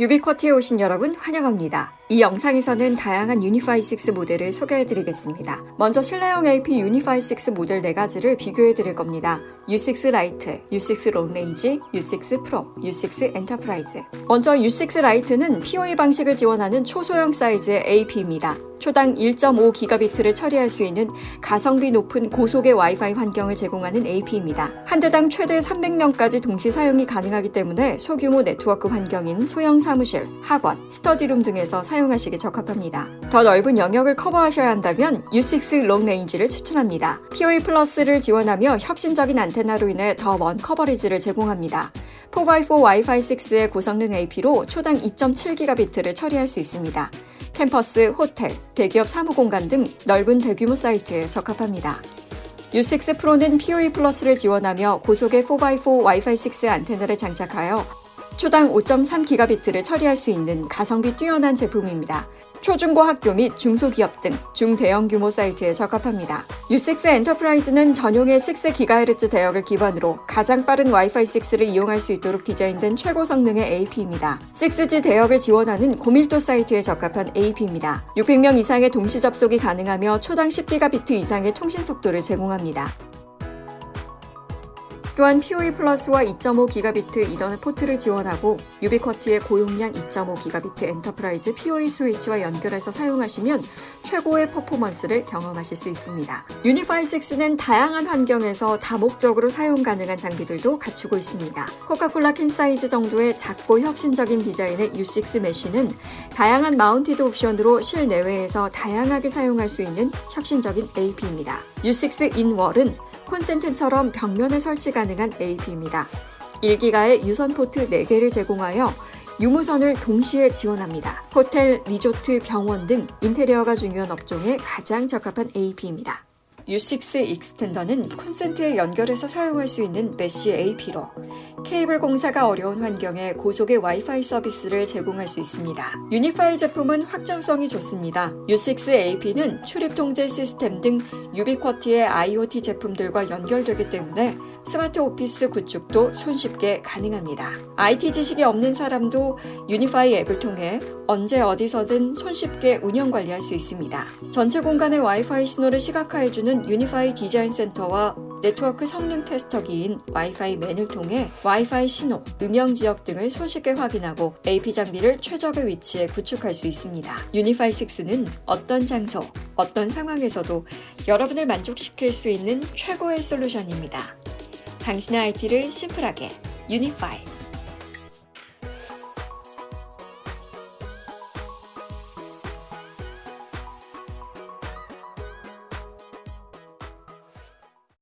유비쿼티에 오신 여러분 환영합니다. 이 영상에서는 다양한 유니파이 6 모델을 소개해드리겠습니다. 먼저 실내용 AP 유니파이 6 모델 4가지를 비교해드릴 겁니다. U6 라이트, U6 롱레인지, U6 프로, U6 엔터프라이즈. 먼저 U6 라이트는 PoE 방식을 지원하는 초소형 사이즈의 AP입니다. 초당 1.5기가비트를 처리할 수 있는 가성비 높은 고속의 와이파이 환경을 제공하는 AP입니다. 한 대당 최대 300명까지 동시 사용이 가능하기 때문에 소규모 네트워크 환경인 소형 사무실, 학원, 스터디룸 등에서 사용하시기 적합합니다. 더 넓은 영역을 커버하셔야 한다면 U6 롱레인지를 추천합니다. PoE 플러스를 지원하며 혁신적인 안테나로 인해 더 먼 커버리지를 제공합니다. 4x4 와이파이 6의 고성능 AP로 초당 2.7기가비트를 처리할 수 있습니다. 캠퍼스, 호텔, 대기업 사무 공간 등 넓은 대규모 사이트에 적합합니다. U6 프로는 PoE 플러스를 지원하며 고속의 4x4 와이파이 6 안테나를 장착하여 초당 5.3기가비트를 처리할 수 있는 가성비 뛰어난 제품입니다. 초중고 학교 및 중소기업 등 중대형 규모 사이트에 적합합니다. U6 엔터프라이즈는 전용의 6GHz 대역을 기반으로 가장 빠른 와이파이 6를 이용할 수 있도록 디자인된 최고 성능의 AP입니다. 6G 대역을 지원하는 고밀도 사이트에 적합한 AP입니다. 600명 이상의 동시 접속이 가능하며 초당 10기가비트 이상의 통신 속도를 제공합니다. 또한 PoE 플러스와 2.5 기가비트 이더넷 포트를 지원하고 유비쿼티의 고용량 2.5 기가비트 엔터프라이즈 PoE 스위치와 연결해서 사용하시면 최고의 퍼포먼스를 경험하실 수 있습니다. 유니파이 6는 다양한 환경에서 다목적으로 사용 가능한 장비들도 갖추고 있습니다. 코카콜라 캔 사이즈 정도의 작고 혁신적인 디자인의 U6 메쉬는 다양한 마운티드 옵션으로 실내외에서 다양하게 사용할 수 있는 혁신적인 AP입니다. U6 인월은 콘센트처럼 벽면에 설치 가능한 AP입니다. 1기가의 유선 포트 4개를 제공하여 유무선을 동시에 지원합니다. 호텔, 리조트, 병원 등 인테리어가 중요한 업종에 가장 적합한 AP입니다. U6 익스텐더는 콘센트에 연결해서 사용할 수 있는 메쉬 AP로 케이블 공사가 어려운 환경에 고속의 와이파이 서비스를 제공할 수 있습니다. 유니파이 제품은 확장성이 좋습니다. U6 AP는 출입 통제 시스템 등 유비쿼티의 IoT 제품들과 연결되기 때문에 스마트 오피스 구축도 손쉽게 가능합니다. IT 지식이 없는 사람도 유니파이 앱을 통해 언제 어디서든 손쉽게 운영 관리할 수 있습니다. 전체 공간의 와이파이 신호를 시각화해주는 유니파이 디자인 센터와 네트워크 성능 테스터기인 와이파이 맨을 통해 와이파이 신호, 음영 지역 등을 손쉽게 확인하고 AP 장비를 최적의 위치에 구축할 수 있습니다. 유니파이 6는 어떤 장소, 어떤 상황에서도 여러분을 만족시킬 수 있는 최고의 솔루션입니다. 당신의 IT를 심플하게 유니파이